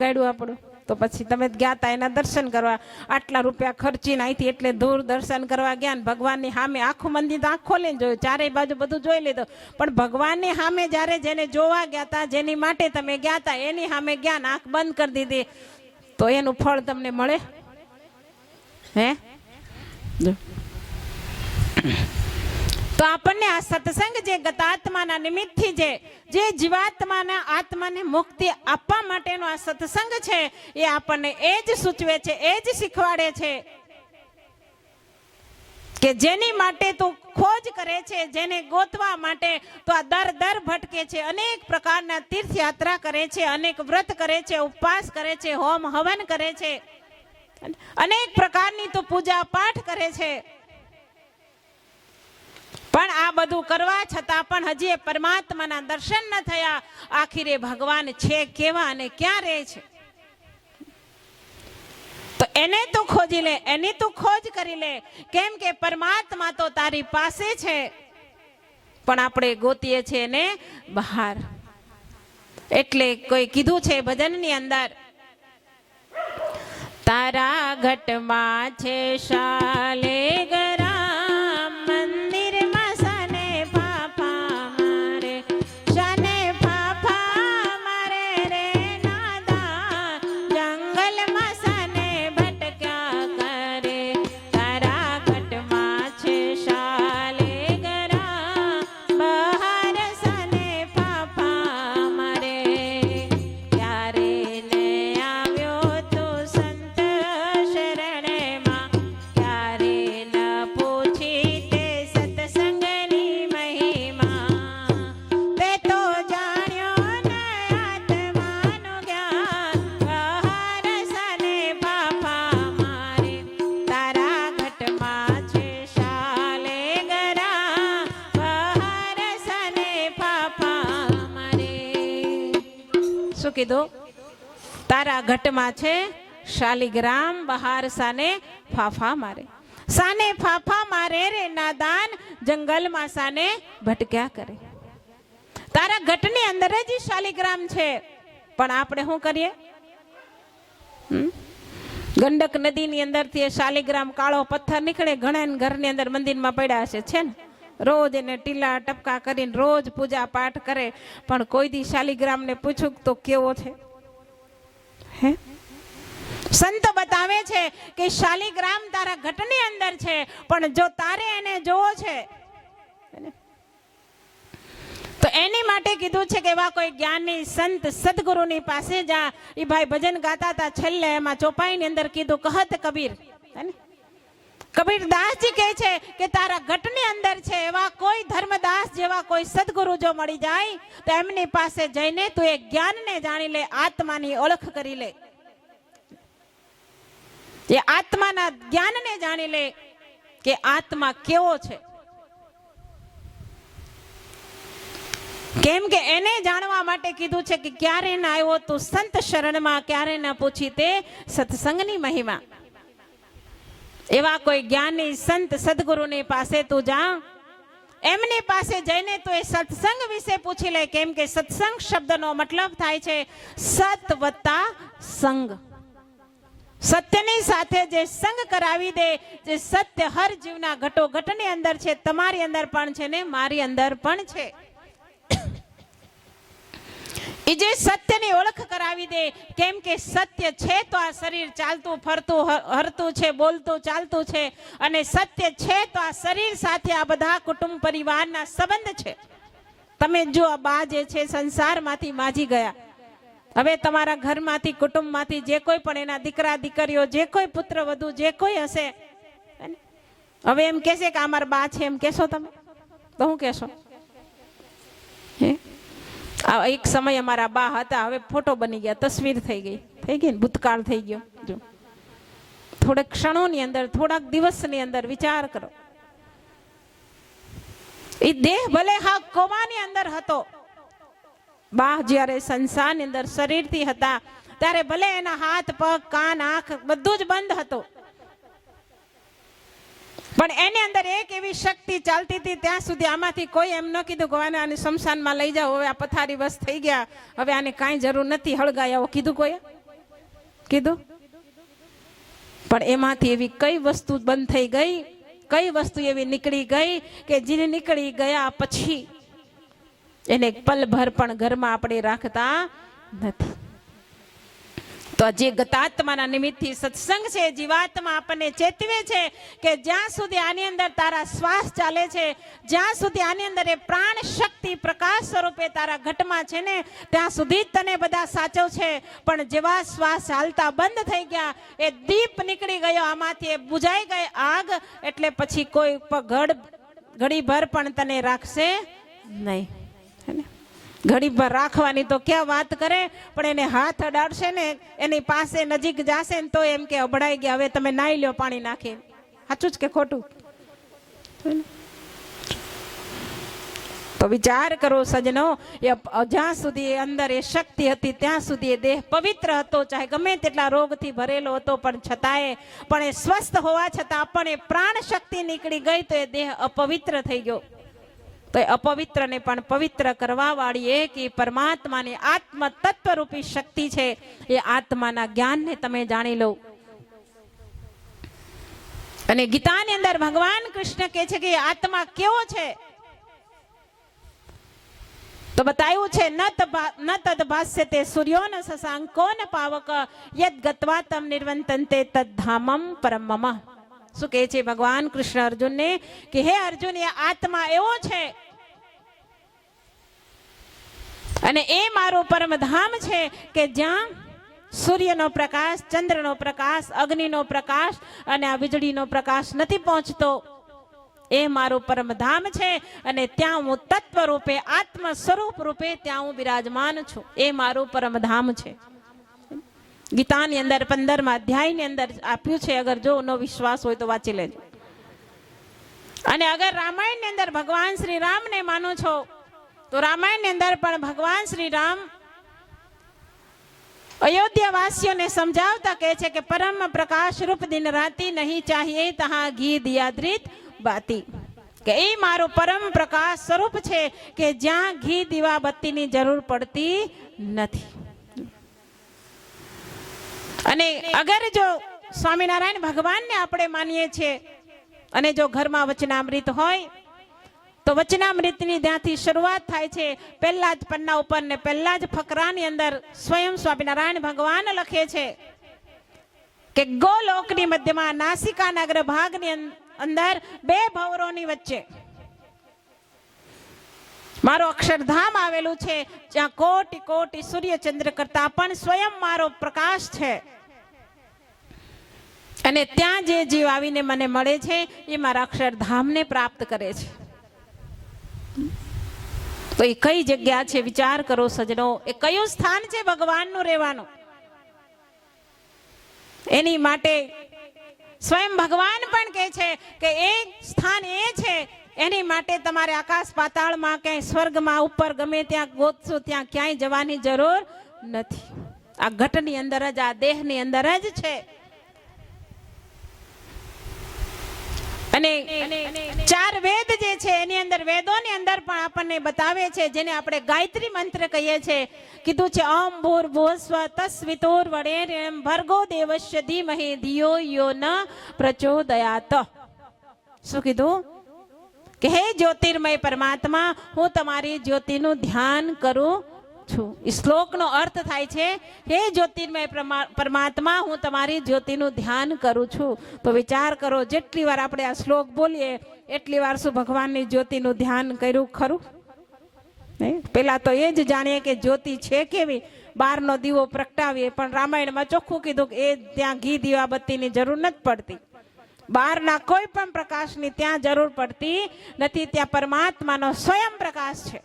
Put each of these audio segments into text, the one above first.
ગાડ્યું આપણું. તો પછી તમે ગયા તા એના દર્શન કરવા. આટલા રૂપિયા ખર્ચીને અહીંથી એટલે દૂર દર્શન કરવા ગયા ને ભગવાનની સામે આખું મંદિર તો આંખો લઈને જોયું. ચારેય બાજુ બધું જોઈ લીધું. પણ ભગવાનની સામે જ્યારે જેને જોવા ગયા તા, જેની માટે તમે ગયા હતા એની સામે ગયા ને આંખ બંધ કરી દીધી. તો એનું ફળ તમને મળે? હે? જો. તો આપણને આ સત્સંગ જે ગતાત્માના નિમિત્તથી જે જે જીવાત્માના આત્માને મુક્તિ આપવા માટેનો આ સત્સંગ છે, એ આપણને એ જ સૂચવે છે, એ જ શીખવાડે છે કે જેની માટે તું ખોજ કરે છે, જેને ગોતવા માટે તો આ દર દર ભટકે છે, અનેક પ્રકારના તીર્થયાત્રા કરે છે, અનેક વ્રત કરે છે, ઉપવાસ કરે છે, હોમ હવન કરે છે, અનેક પ્રકારની તો પૂજા પાઠ કરે છે. પણ આ બધું કરવા છતાં પણ હજી પરમાત્માના દર્શન ન થયા. આખીરે ભગવાન છે કેવા અને ક્યાં રહે છે? તો એને તું ખોજી લે, એની તું ખોજ કરી લે. કેમ કે પરમાત્મા તો તારી પાસે છે. પણ આપણે ગોતીએ છીએ એને બહાર. એટલે કોઈ કીધું છે ભજનની અંદર? તારા ઘટમાં છે શાલે ઘટમાં છે. શાલિગ્રામ બહાર સાને ફાફા મારે. સાને ફાફા મારે રે નાદાન, જંગલમાં સાને ભટક્યા કરે. તારા ઘટની અંદર જ શાલિગ્રામ છે. પણ આપણે શું કરીએ? ગંડક નદીની અંદરથી શાલિગ્રામ કાળો પથ્થર નીકળે. ઘણા ઘરની અંદર મંદિરમાં પડ્યા હશે. છે ને? રોજ એને ટીલા ટપકા કરીને રોજ પૂજા પાઠ કરે. પણ કોઈ દી શાલિગ્રામને પૂછું તો કેવો છે? હે? સંત બતાવે છે કે શાલિગ્રામ તારા ઘટની અંદર છે, પણ જો તારે એને જોવો છે તો એની માટે કીધું છે કે એવા કોઈ જ્ઞાની સંત સદગુરુની પાસે જા. એ ભાઈ ભજન ગાતા હતા છેલ્લે એમાં ચોપાઈની અંદર કીધું, કહત કબીર. હે ને? કબીર દાસજી કહે છે કે તારા ઘટની અંદર છે એવા કોઈ ધર્મદાસ જેવા કોઈ સદગુરુ જો મળી જાય, તો એમની પાસે જઈને તું એ જ્ઞાનને જાણી લે, આત્માની ઓળખ કરી લે. એ આત્માના જ્ઞાનને જાણી લે કે આત્મા કેવો છે. કેમ કે એને જાણવા માટે કીધું છે કે ક્યારે ના આવ્યો તું સંત શરણમાં, ક્યારે ના પૂછી તે સત્સંગની મહિમા. એવા કોઈ જ્ઞાની સંત સદગુરુની પાસે તું જા. એમની પાસે જઈને તું એ સત્સંગ વિશે પૂછી લે, કેમ કે સત્સંગ શબ્દનો મતલબ થાય છે સત વત્તા સંગ. સત્યની સાથે જે સંગ કરાવી દે, જે સત્ય હર જીવના ઘટો ઘટની અંદર છે, તમારી અંદર પણ છે ને મારી અંદર પણ છે. એ જે સત્યની ઓળખ કરાવી દે, કેમ કે સત્ય છે તો આ શરીર ચાલતું, ફરતું હરતું છે, બોલતું, ચાલતું છે. અને સત્ય છે તો આ શરીર સાથે આ બધા કુટુંબ પરિવારના સંબંધ છે. તમે જો આ બા જે છે સંસારમાંથી માજી ગયા. હવે તમારા ઘરમાંથી, કુટુંબમાંથી જે કોઈ પણ એના દીકરા, દીકરીઓ, જે કોઈ પુત્ર, વધુ, જે કોઈ હશે હવે એમ કહેશે કે અમારા બા છે, એમ કહેશો તમે? તો હું કહેશો? હે? આ એક સમય અમારા બા હતા, હવે ફોટો બની ગયા, તસવીર થઈ ગઈ. થઈ ગઈ ને? ભૂતકાળ થઈ ગયો. જો. થોડાક ક્ષણોની અંદર, થોડાક દિવસની અંદર વિચાર કરો. એ દેહ ભલે હા કોમાની અંદર હતો. બા જ્યારે સંસારની અંદર શરીરથી હતા, ત્યારે ભલે એના હાથ, પગ, કાન, આંખ બધું જ બંધ હતું. પણ એની અંદર એક એવી શક્તિ ચાલતી હતી ત્યાં સુધી આમાંથી કોઈ એમ ન કીધું કે આને આને શમશાનમાં લઈ જાઓ, હવે આ પથારી બસ થઈ ગયા, હવે આને કાંઈ જરૂર નથી, હળગાય આવું. કીધું કોઈ? કીધું? પણ એમાંથી એવી કઈ વસ્તુ બંધ થઈ ગઈ? કઈ વસ્તુ એવી નીકળી ગઈ કે જેને નીકળી ગયા પછી એને પલભર પણ ઘરમાં આપણે રાખતા નથી? તો જે ગતાત્માના નિમિત્તથી સત્સંગ છે જીવાત્મા આપણને ચેતવે છે કે જ્યાં સુધી આની અંદર તારા શ્વાસ ચાલે છે, જ્યાં સુધી આની અંદર એ પ્રાણ શક્તિ પ્રકાશ સ્વરૂપે તારા ઘટમાં છે ને, ત્યાં સુધી જ તને બધા સાચવ છે. પણ જેવા શ્વાસ હાલતા બંધ થઈ ગયા, એ દીપ નીકળી ગયો, આમાંથી એ બુજાઈ ગઈ આગ, એટલે પછી કોઈ ઘડ ઘડીભર પણ તને રાખશે નહીં. હે પર રાખવાની તો ક્યાં વાત કરે? પણ એને હાથ અડાડશે ને, એની પાસે નજીક જાશે ને તો એમ કે અભડાઈ ગયા, હવે તમે નાઈ લ્યો પાણી નાખી. સાચું જ કે ખોટું? તો વિચાર કરો સજનો એ જ્યાં સુધી અંદર એ શક્તિ હતી, ત્યાં સુધી એ દેહ પવિત્ર હતો. ચાહે ગમે તેટલા રોગથી ભરેલો હતો, પણ છતાંય, પણ એ સ્વસ્થ હોવા છતાં પણ એ પ્રાણ શક્તિ નીકળી ગઈ તો એ દેહ અપવિત્ર થઈ ગયો. તો એ અપવિત્રને પણ પવિત્ર કરવા વાળી એક એ પરમાત્માની આત્મ તત્વરૂપી શક્તિ છે. એ આત્માના જ્ઞાનને તમે જાણી લો. અને ગીતાની અંદર ભગવાન કૃષ્ણ કહે છે કે આત્મા કેવો છે? તો બતાવ્યું છે, ન તદ ન તે સૂર્યો ન શશાંકો ન પાવક યદ ગતવા તમ નિર્વંતંતે તદ્ધામમ પરમમ શું કહે છે ભગવાન? કૃષ્ણ અર્જુનને કે, હે અર્જુન, એ આત્મા એવો છે અને એ મારું પરમધામ છે કે જ્યાં સૂર્યનો પ્રકાશ, ચંદ્રનો પ્રકાશ, અગ્નિનો પ્રકાશ અને આ વીજળીનો પ્રકાશ નથી પહોંચતો. એ મારું પરમધામ છે અને ત્યાં હું તત્વ રૂપે આત્મ સ્વરૂપ રૂપે ત્યાં હું બિરાજમાન છું. એ મારું પરમધામ છે. ગીતાની અંદર પંદરમા અધ્યાયની અંદર આપ્યું છે, અગર જો નો વિશ્વાસ હોય તો વાંચી લેજો. અને અગર રામાયણની અંદર ભગવાન શ્રી રામને માનો છો, તો રામાયણની અંદર પણ ભગવાન શ્રી રામ અયોધ્યા વાસીઓને સમજાવતા કહે છે કે, પરમ પ્રકાશ રૂપ દિન રાતિ નહીં ચાહીએ તહા ઘી દિયાદ્રિત બાતી. કે એ મારું પરમ પ્રકાશ સ્વરૂપ છે કે જ્યાં ઘી દીવા બત્તીની જરૂર પડતી નથી. અને અગર જો સ્વામિનારાયણ ભગવાનને આપણે માનીએ છીએ, અને જો ઘરમાં વચનામૃત હોય, તો વચનામૃતની ત્યાંથી શરૂઆત થાય છે, પહેલા જ પન્ના ઉપર ને પહેલા જ ફકરાની અંદર સ્વયં સ્વામિનારાયણ ભગવાન લખે છે કે ગોલોકની મધ્યમાં નાસિકાના અગ્રભાગની ભાગની અંદર બે ભવરોની વચ્ચે. મારો અક્ષરધામ આવેલું છે. જ્યાં કોટી કોટી સૂર્યચંદ્ર કરતા પણ સ્વયં મારો પ્રકાશ છે. અને ત્યાં જે જીવ આવીને મને મળે છે, એ મારા અક્ષરધામને પ્રાપ્ત કરે છે. તો એ કઈ જગ્યા છે, વિચાર કરો સજનો એ કયું સ્થાન છે ભગવાનનું રહેવાનું? એની માટે સ્વયં ભગવાન પણ કહે છે કે એ સ્થાન એ છે એની માટે તમારે આકાશ પાતાળમાં ક્યાંય સ્વર્ગમાં ઉપર ગમે ત્યાં ગોતશો, ત્યાં ક્યાંય જવાની જરૂર નથી. આ ઘટની અંદર જ, આ દેહની અંદર જ છે. અને ચાર વેદ જે છે, એની અંદર, વેદોની અંદર પણ આપણને બતાવે છે, જેને આપણે ગાયત્રી મંત્ર કહીએ છીએ. કીધું છે ઓમ ભૂર ભુવસ્વ તસ્વિતોર વડેર ભર્ગો દેવસ્ય ધીમહે, ધિયો યો ન પ્રચોદયાત. શું કીધું? કે હે જ્યોતિર્મય પરમાત્મા, હું તમારી જ્યોતિનું ધ્યાન કરું છું. એ શ્લોકનો અર્થ થાય છે, હે જ્યોતિર્મય પરમાત્મા, હું તમારી જ્યોતિનું ધ્યાન કરું છું. તો વિચાર કરો, જેટલી વાર આપણે આ શ્લોક બોલીએ, એટલી વાર શું ભગવાનની જ્યોતિનું ધ્યાન કર્યું ખરું? નહીં? પેલા તો એ જ જાણીએ કે જ્યોતિ છે કેવી? બહારનો દીવો પ્રગટાવીએ, પણ રામાયણમાં ચોખ્ખું કીધું કે એ ત્યાં ઘી દીવા બત્તીની જરૂર નથી પડતી. બહારના કોઈ પણ પ્રકાશની ત્યાં જરૂર પડતી નથી, ત્યાં પરમાત્માનો સ્વયં પ્રકાશ છે.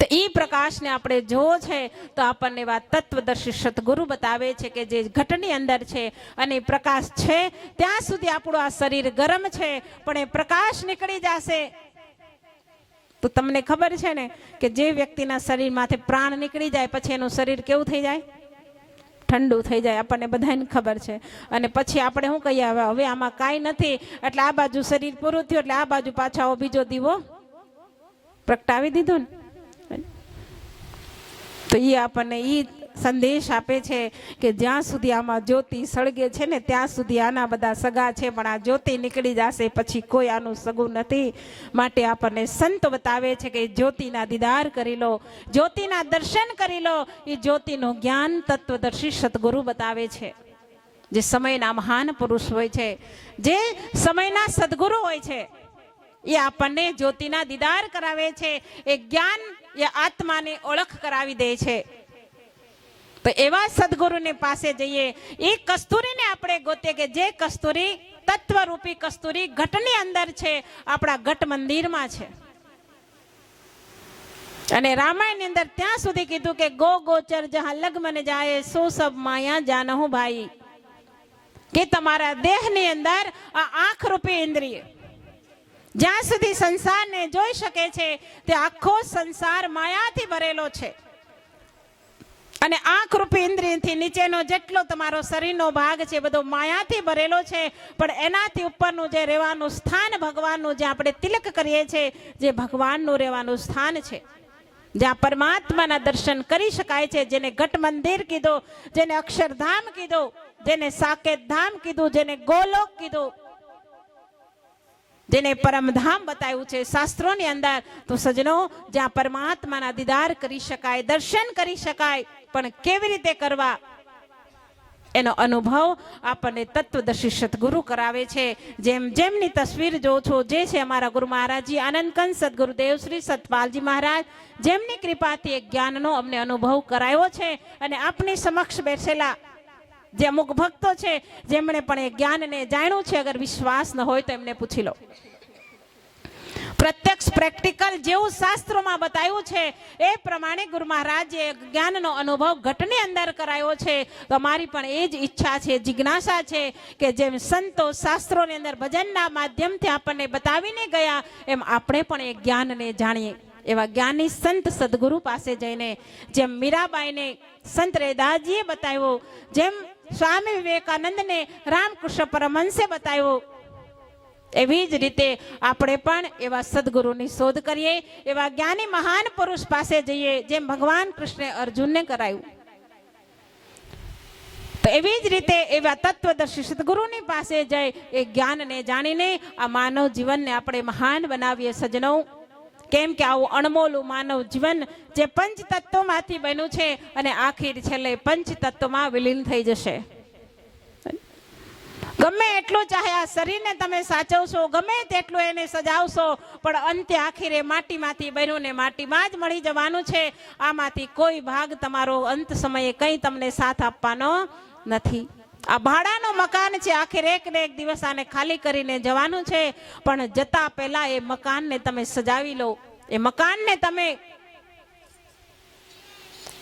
તો એ પ્રકાશને આપણે જોવો છે, તો આપણને એવા તત્વદર્શી સદગુરુ બતાવે છે કે જે ઘટની અંદર છે અને પ્રકાશ છે. ત્યાં સુધી આપણું આ શરીર ગરમ છે, પણ એ પ્રકાશ નીકળી જશે. તો તમને ખબર છે ને કે જે વ્યક્તિના શરીરમાંથી પ્રાણ નીકળી જાય, પછી એનું શરીર કેવું થઈ જાય? ઠંડુ થઈ જાય આપણને બધાને ખબર છે. અને પછી આપણે શું કહીએ? હવે હવે આમાં કાંઈ નથી. એટલે આ બાજુ શરીર પૂરું થયું, એટલે આ બાજુ પાછા બીજો દીવો પ્રગટાવી દીધો ને. તો એ આપણને એ સંદેશ આપે છે કે જ્યાં સુધી આમાં જ્યોતિ સળગે છે ને ત્યાં સુધી આના બધા સગા છે, પણ આ જ્યોતિ નીકળી જશે પછી કોઈ આનું સગું નથી. માટે આપણને સંત બતાવે છે કે જ્યોતિના દીદાર કરી લો, જ્યોતિના દર્શન કરી લો. એ જ્યોતિનું જ્ઞાન તત્વદર્શી સદગુરુ બતાવે છે. જે સમયના મહાન પુરુષ હોય છે, જે સમયના સદગુરુ હોય છે, એ આપણને જ્યોતિના દીદાર કરાવે છે. એ જ્ઞાન એ આત્માની ઓળખ કરાવી દે છે. તો એવા સદગુરુની પાસે જઈએ, એ કસ્તુરીને આપણે ગોતે કે જે કસ્તુરી તત્વરૂપી કસ્તુરી ઘટની અંદર છે, આપણા ઘટ મંદિરમાં છે. અને રામાયણ અંદર ત્યાં સુધી કીધું કે ગો ગોચર જહાં લગ્ન જાય સો સબ માયા જાનહુ ભાઈ? કે તમારા દેહની અંદર આ આંખ રૂપી ઇન્દ્રિય. જ્યાં સુધી સંસારને જોઈ શકે છે, તે આખો સંસાર માયાથી ભરેલો છે. અને આંખ રૂપી ઇન્દ્રિયથી નીચેનો જેટલો તમારો શરીરનો ભાગ છે, બધો માયાથી ભરેલો છે, પણ એનાથી ઉપરનું જે રહેવાનું સ્થાન ભગવાનનું જે આપણે તિલક કરીએ છીએ, જે ભગવાનનું રહેવાનું સ્થાન છે. જ્યાં પરમાત્માના દર્શન કરી શકાય છે, જેને ઘટ મંદિર કીધું, જેને અક્ષરધામ કીધું, જેને સાકેત ધામ કીધું, જેને ગોલોક કીધું, જેને પરમધામ બતાવ્યું છે. શાસ્ત્રોની અંદર તો સજનો જ્યાં પરમાત્માના દીદાર કરી શકાય, દર્શન કરી શકાય પણ કેવી રીતે કરવા? એનો અનુભવ આપણને તત્વદર્શી સદગુરુ કરાવે છે. જેમ જેમની તસવીર જો છો, જે છે અમારા ગુરુ મહારાજજી આનંદકંદ સદગુરુદેવ શ્રી સતપાલજી મહારાજ, જેમની કૃપાથી એક જ્ઞાનનો અમને અનુભવ કરાયો છે અને આપની સમક્ષ બેસેલા જે અમુક ભક્તો છે, જેમણે પણ એ જ્ઞાનને જાણ્યું છે, અગર વિશ્વાસ ન હોય તો એમને પૂછી લો. પ્રત્યક્ષ પ્રેક્ટિકલ જેવું શાસ્ત્રોમાં બતાવ્યું છે. એ પ્રમાણે ગુરુ મહારાજે જ્ઞાનનો અનુભવ ઘટની અંદર કરાયો છે. તો મારી પણ એ જ ઈચ્છા છે, જિજ્ઞાસા છે કે જેમ સંતો શાસ્ત્રોની અંદર ભજનના માધ્યમથી આપણને બતાવીને ગયા, એમ આપણે પણ એ જ્ઞાનને જાણીએ. એવા જ્ઞાની સંત સદગુરુ પાસે જઈને જેમ મીરાબાઈને સંત રેદાજીએ બતાવ્યો, જેમ સ્વામી વિવેકાનંદને રામકૃષ્ણ પરમહંસે બતાવ્યો એવી જ રીતે આપણે પણ એવા સદગુરુની શોધ કરીએ, એવા જ્ઞાની મહાન પુરુષ પાસે જઈએ, જેમ ભગવાન કૃષ્ણે અર્જુનને કરાયું. તો એવી જ રીતે એવા તત્વદર્શી સદગુરુની પાસે જઈ એ જ્ઞાનને જાણીને આ માનવ જીવનને આપણે મહાન બનાવીએ સજનો કેમ કે આવું અણમોલું માનવ જીવન જે પંચ તત્વોમાંથી બન્યું છે અને આખીર છેલ્લે પંચ તત્વમાં વિલીન થઈ જશે. ગમે એટલું ચાહે આ શરીરને તમે સાચવશો, ગમે તેટલું એને સજાવશો, પણ અંતે આખીરે માટીમાંથી બન્યું માટીમાં જ મળી જવાનું છે. આમાંથી કોઈ ભાગ તમારો અંત સમયે કંઈ તમને સાથ આપવાનો નથી. આ ભાડાનું મકાન છે, આખરે એક ને એક દિવસ આને ખાલી કરીને જવાનું છે, પણ જતા પહેલા એ મકાનને તમે સજાવી લો. એ મકાનને તમે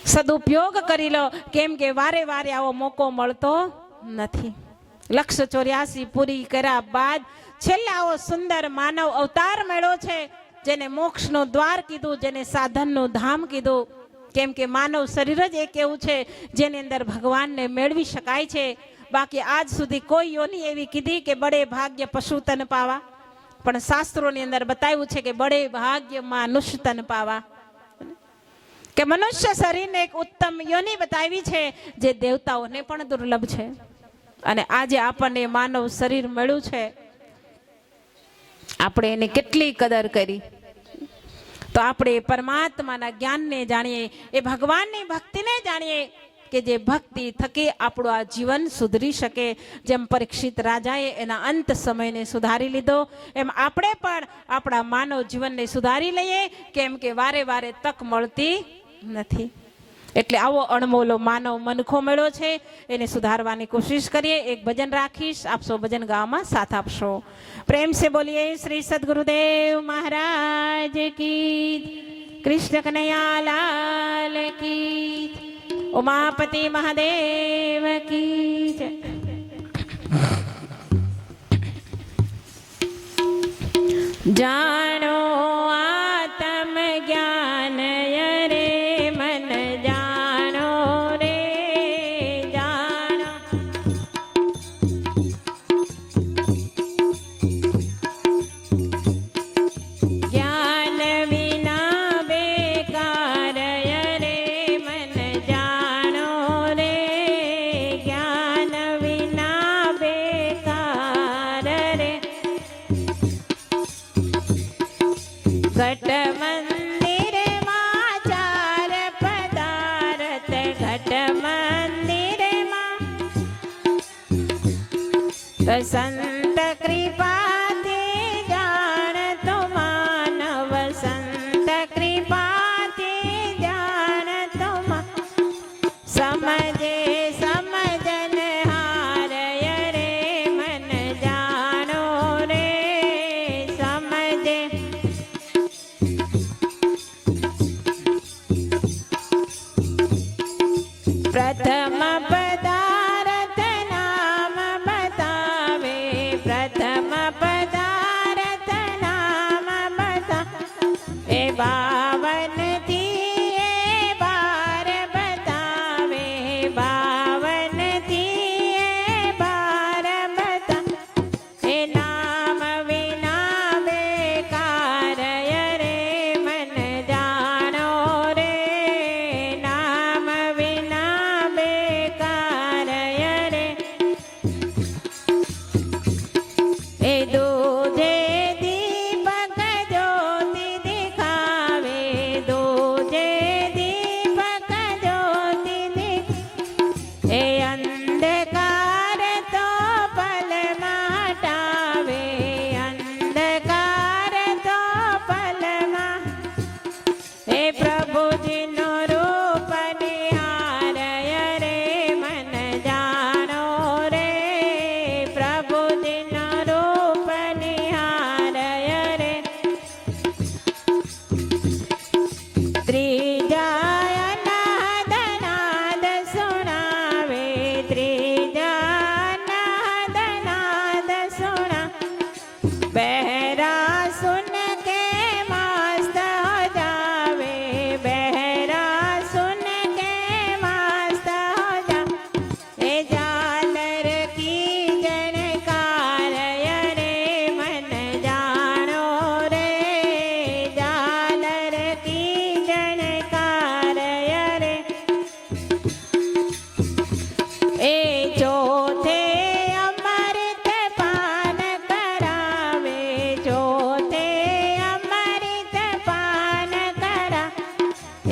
સદુપયોગ કરી લો, કેમ કે વારે વારે આવો મોકો મળતો નથી. લક્ષ ચોર્યાસી પૂરી કર્યા બાદ છેલ્લે આવો સુંદર માનવ અવતાર મળ્યો છે, જેને મોક્ષનું દ્વાર કીધું, જેને સાધનનું ધામ કીધું. કેમ કે માનવ શરીર જ એક એવું છે, જેની અંદર ભગવાનને મેળવી શકાય છે. બાકી આજ સુધી કોઈ યોની એવી કીધી કે બડે ભાગ્ય પશુ તન પાવા. પણ શાસ્ત્રોની અંદર બતાવ્યું છે કે બડે ભાગ્ય માનુષ્ય તન પાવા. કે મનુષ્ય શરીરને એક ઉત્તમ યોની બતાવી છે, જે દેવતાઓને પણ દુર્લભ છે. અને આજે આપણને માનવ શરીર મળ્યું છે. આપણે એની કેટલી કદર કરી? તો આપણે પરમાત્માના જ્ઞાનને જાણીએ, એ ભગવાનની ભક્તિને જાણીએ કે જે ભક્તિ થકી આપણું આ જીવન સુધરી શકે. જેમ પરીક્ષિત રાજાએ એના અંત સમયને સુધારી લીધો, એમ આપણે પણ આપણા માનવ જીવનને સુધારી લઈએ, કેમ કે વારે વારે તક મળતી નથી. એટલે આવો અણમોલો માનવ મનખો મળ્યો છે, એને સુધારવાની કોશિશ કરીએ. એક ભજન રાખીશ આપશો ભજન ગાવામાં સાથ આપશો. પ્રેમ સે બોલીએ શ્રી સદગુરુદેવ મહારાજ કી કૃષ્ણ કનૈયા લાલ ઉમાપતિ મહાદેવ કી જાણો 在三。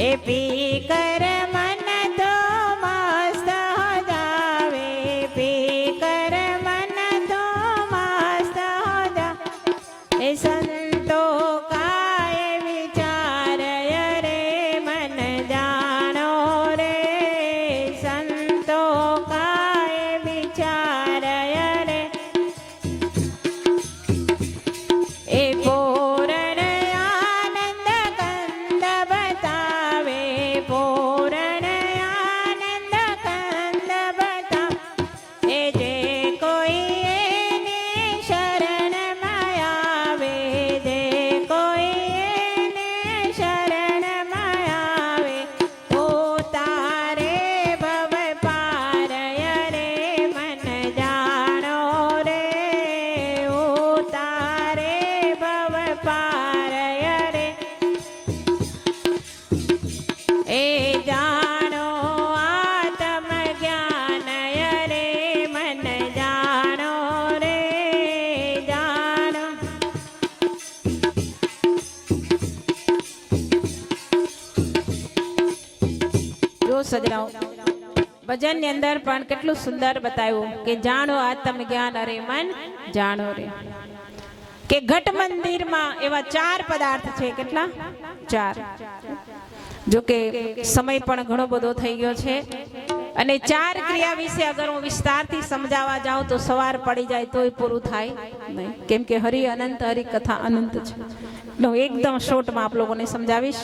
Hippie. સજનાઓ. ભજનની અંદર પણ કેટલું સુંદર બતાવ્યું કે જાણો આ તમે જ્ઞાન અરે મન, જાણો રે. કે ઘટ મંદિરમાં એવા ચાર પદાર્થ છે, કેટલા? ચાર. જો કે સમય પણ ઘણો બધો થઈ ગયો છે. અને ચાર ક્રિયા વિશે અગર હું વિસ્તારથી સમજાવવા જાઉં તો સવાર પડી જાય તોય પૂરું થાય નહીં. કેમ કે હરિ અનંત હરિ કથા અનંત છે. એકદમ શોર્ટમાં આપ લોકોને સમજાવીશ.